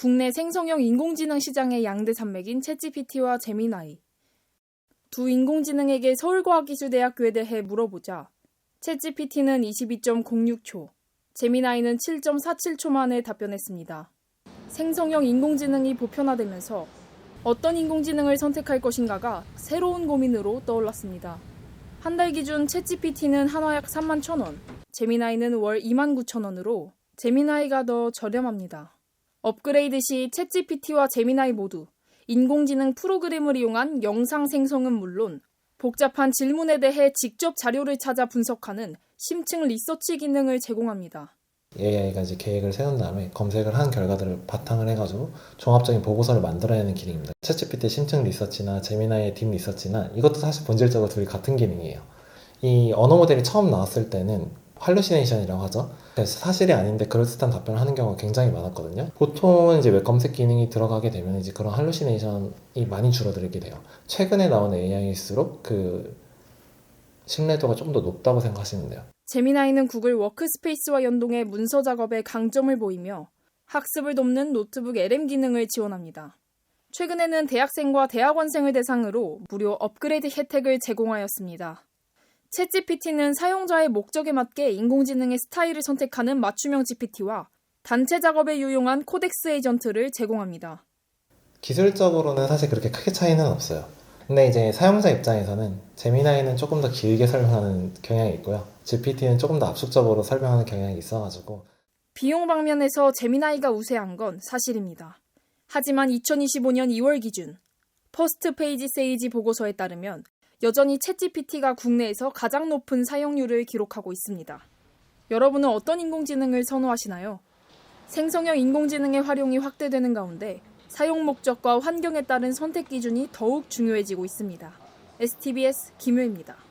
국내 생성형 인공지능 시장의 양대 산맥인 챗GPT와 제미나이. 두 인공지능에게 서울과학기술대학교에 대해 물어보자 챗GPT는 22.06초, 제미나이는 7.47초 만에 답변했습니다. 생성형 인공지능이 보편화되면서 어떤 인공지능을 선택할 것인가가 새로운 고민으로 떠올랐습니다. 한 달 기준 챗GPT는 한화약 3만 1,000원, 제미나이는 월 2만 9천 원으로 제미나이가 더 저렴합니다. 업그레이드 시 챗GPT와 제미나이 모두 인공지능 프로그램을 이용한 영상 생성은 물론 복잡한 질문에 대해 직접 자료를 찾아 분석하는 심층 리서치 기능을 제공합니다. AI가 이제 계획을 세운 다음에 검색을 한 결과들을 바탕을 해가지고 종합적인 보고서를 만들어내는 기능입니다. 챗GPT 심층 리서치나 제미나이의 딥 리서치나 이것도 사실 본질적으로 둘이 같은 기능이에요. 이 언어 모델이 처음 나왔을 때는 할루시네이션이라고 하죠. 그래서 사실이 아닌데 그럴듯한 답변을 하는 경우가 굉장히 많았거든요. 보통은 이제 웹 검색 기능이 들어가게 되면 이제 그런 할루시네이션이 많이 줄어들게 돼요. 최근에 나온 AI일수록 그 신뢰도가 좀 더 높다고 생각하시면 돼요. 제미나이는 구글 워크스페이스와 연동해 문서 작업에 강점을 보이며 학습을 돕는 노트북 LM 기능을 지원합니다. 최근에는 대학생과 대학원생을 대상으로 무료 업그레이드 혜택을 제공하였습니다. 챗GPT는 사용자의 목적에 맞게 인공지능의 스타일을 선택하는 맞춤형 GPT와 단체 작업에 유용한 코덱스 에이전트를 제공합니다. 기술적으로는 사실 그렇게 크게 차이는 없어요. 근데 이제 사용자 입장에서는 제미나이는 조금 더 길게 설명하는 경향이 있고요. GPT는 조금 더 압축적으로 설명하는 경향이 있어가지고 비용 방면에서 제미나이가 우세한 건 사실입니다. 하지만 2025년 2월 기준 퍼스트 페이지 세이지 보고서에 따르면 여전히 챗GPT가 국내에서 가장 높은 사용률을 기록하고 있습니다. 여러분은 어떤 인공지능을 선호하시나요? 생성형 인공지능의 활용이 확대되는 가운데 사용 목적과 환경에 따른 선택 기준이 더욱 중요해지고 있습니다. STBS 김효입니다.